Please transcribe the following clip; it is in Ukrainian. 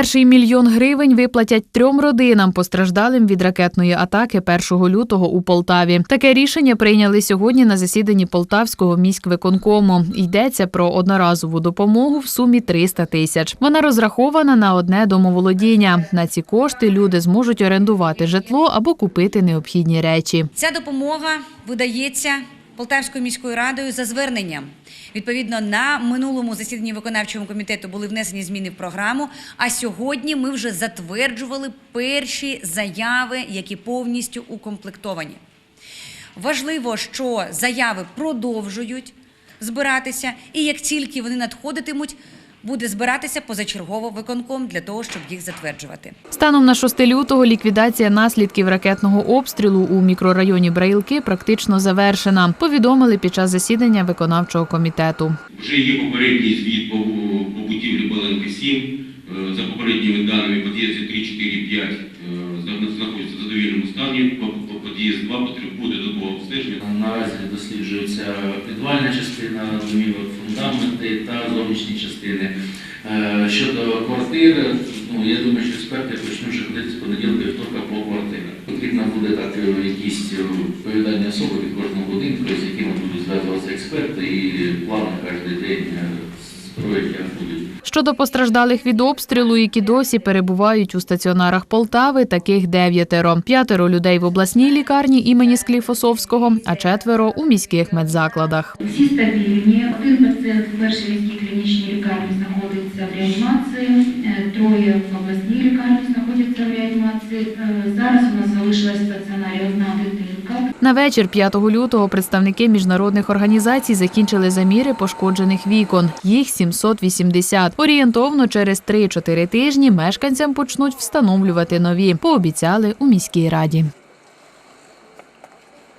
Перший мільйон гривень виплатять трьом родинам, постраждалим від ракетної атаки 1 лютого у Полтаві. Таке рішення прийняли сьогодні на засіданні Полтавського міськвиконкому. Йдеться про одноразову допомогу в сумі 300 тисяч. Вона розрахована на одне домоволодіння. На ці кошти люди зможуть орендувати житло або купити необхідні речі. Ця допомога видається Полтавською міською радою за зверненням. Відповідно, на минулому засіданні виконавчого комітету були внесені зміни в програму. А сьогодні ми вже затверджували перші заяви, які повністю укомплектовані. Важливо, що заяви продовжують збиратися, і як тільки вони надходитимуть, буде збиратися позачергово виконком для того, щоб їх затверджувати. Станом на 6 лютого ліквідація наслідків ракетного обстрілу у мікрорайоні Браїлки практично завершена. Повідомили під час засідання виконавчого комітету. Вже є попередній звіт по, по будівлі Баленки 7. Е, За попередніми даними під'їзді 3, 4, 5 е, знаходяться в задовільному стані. По- по- Під'їзд 2 потребує додаткового обстеження. Наразі досліджується підвальна частина, фундаменти та зовнішні частини. Е, Щодо квартир, ну я думаю, що експерти почнуть вже ходити з понеділка і вторка по квартирах. Потрібно буде е, якісь е, відповідальні особи від кожного будинку, Щодо постраждалих від обстрілу, які досі перебувають у стаціонарах Полтави, таких дев'ятеро. П'ятеро людей в обласній лікарні імені Скліфосовського, а четверо у міських медзакладах. Всі стабільні. Один пацієнт в першій міській клінічній лікарні знаходиться в реанімації, е, троє в обласній лікарні знаходяться в реанімації. Е, Зараз у нас залишилась в стаціонарі одна дитинка. На вечір 5 лютого представники міжнародних організацій закінчили заміри пошкоджених вікон. Їх 780. Орієнтовно через 3-4 тижні мешканцям почнуть встановлювати нові. Пообіцяли у міській раді.